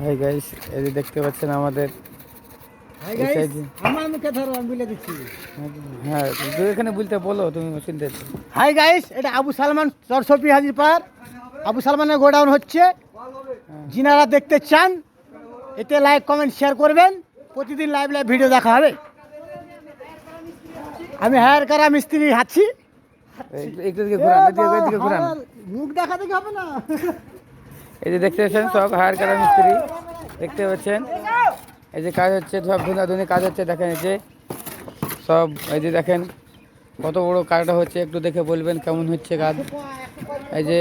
Hi guys এই যে দেখতে পাচ্ছেন আমাদের হাই গাইস আমার মুখে ধরো আমি বলে দিচ্ছি। হ্যাঁ তুই এখানে বলতে বলো তুমি শুনতে হাই গাইস এটা আবু সালমান চরসপি হাজির পার। আবু সালমানের গোডাউন হচ্ছে। যিনারা দেখতে চান এতে লাইক কমেন্ট শেয়ার করবেন। প্রতিদিন লাইভ লাইভ ভিডিও দেখা হবে। আমি হায়ার করা মিস্ত্রি আমার মুখ দেখা কি হবে না। এই যে দেখতে পাচ্ছেন, সব হায়ার করা মিস্ত্রি দেখতে পাচ্ছেন। এই যে কাজ হচ্ছে, সব ধুনাধুনি কাজ হচ্ছে, দেখেন এই যে। সব, এই যে দেখেন কত বড় কাজটা হচ্ছে, একটু দেখে বলবেন কেমন হচ্ছে কাজ। এই যে,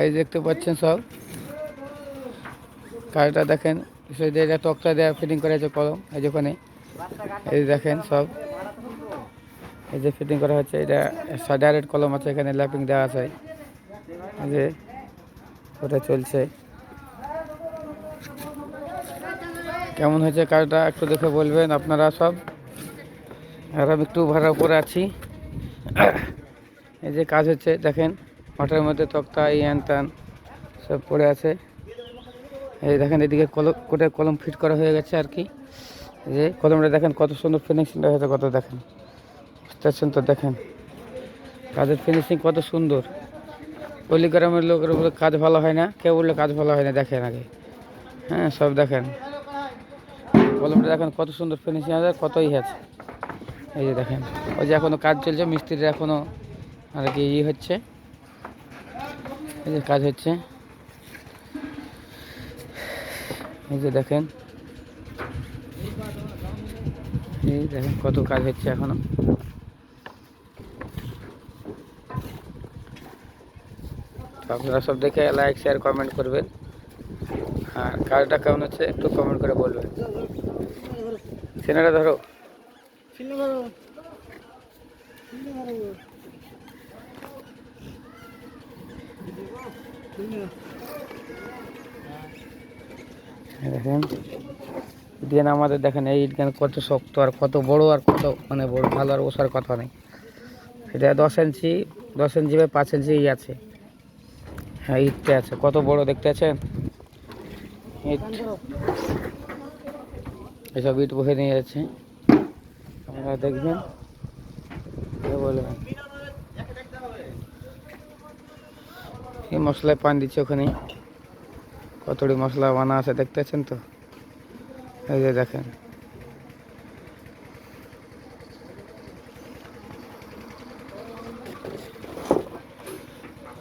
এই দেখতে পাচ্ছেন সব। কাজটা দেখেন তক্তা দেওয়া ফিটিং করা হয়েছে কলম, এই যে ওখানে। এই যে দেখেন সব। এই যে ফিটিং করা হচ্ছে, এটা ডাইরেক্ট কলম আছে, এখানে ল্যাপিং দেওয়া আছে। এই যে ওটা চলছে। কেমন হয়েছে কাজটা একটু দেখে বলবেন আপনারা সব? আর আমি একটু ভাড়া উপরে আছি। এই যে কাজ হচ্ছে, দেখেন, মাঠের মধ্যে তক্তা ইয়ান টান সব পড়ে আছে। এই দেখেন, এদিকে কলম, কোটে কলম ফিট করা হয়ে গেছে আর কি। যে কলমটা দেখেন, কত সুন্দর ফিনিশিংটা হয়েছে, কত দেখেন। বুঝতে তো, দেখেন। কাজের ফিনিশিং কত সুন্দর। পল্লিগ্রামের লোকের বলে কাজ ভালো হয় না, কেউ বললে কাজ ভালো হয় না, দেখেন আগে। হ্যাঁ সব দেখেন। কলমটা দেখেন, কত সুন্দর ফিনিশিং আছে, কতই আছে। এই যে দেখেন, ওই যে এখনও কাজ চলছে, মিস্ত্রির এখনও আর কি ই হচ্ছে। এই যে কাজ হচ্ছে। এই যে দেখেন। এই দেখেন কত কাজ হচ্ছে এখনও। আপনারা সব দেখে লাইক শেয়ার কমেন্ট করবেন। আর কাজটা কেমন হচ্ছে একটু কমেন্ট করে বলবেন। সিনেটা ধরো। দেখেন আমাদের দেখেন এই ইট কেন কত শক্ত আর কত বড় আর কত মানে বড় ভালো আর ওষার কথা নেই। এটা দশ ইঞ্চি দশ ইঞ্চি বা পাঁচ ইঞ্চি আছে। হ্যাঁ ইটটা আছে। কত বড় দেখতে আছেন? ইট। এসব ইট বহে নিয়ে যাচ্ছে। আপনারা দেখবেন। বলবেন এই মশলায় পান দিচ্ছে ওখানে? কতটি মশলা বানা আছে দেখতে পাচ্ছেন তো? এই যে দেখেন।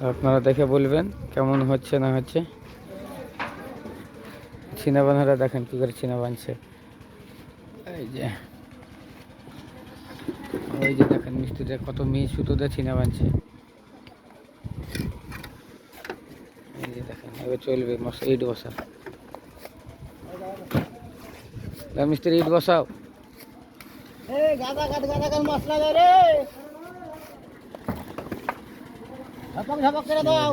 আপনারা দেখে বলবেন কেমন হচ্ছে না হচ্ছে। চিনা বাঁধারা দেখেন কী করে চিনা বানছে। এই যে, ওই যে দেখেন মিস্ত্রিটা কত মেয়ে সুতো দিয়ে চিনা বাঁধছে এই যে দেখেন, এবার চলবে মশা, ইট বসা মিস্ত্রি ইট বসাও। গাদা গাদা মশলা ঝাপক ঝাপক করে দাও।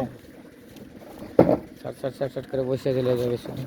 ছাট ছাট ছাট ছাট করে বসে গেলে যাবে শুনে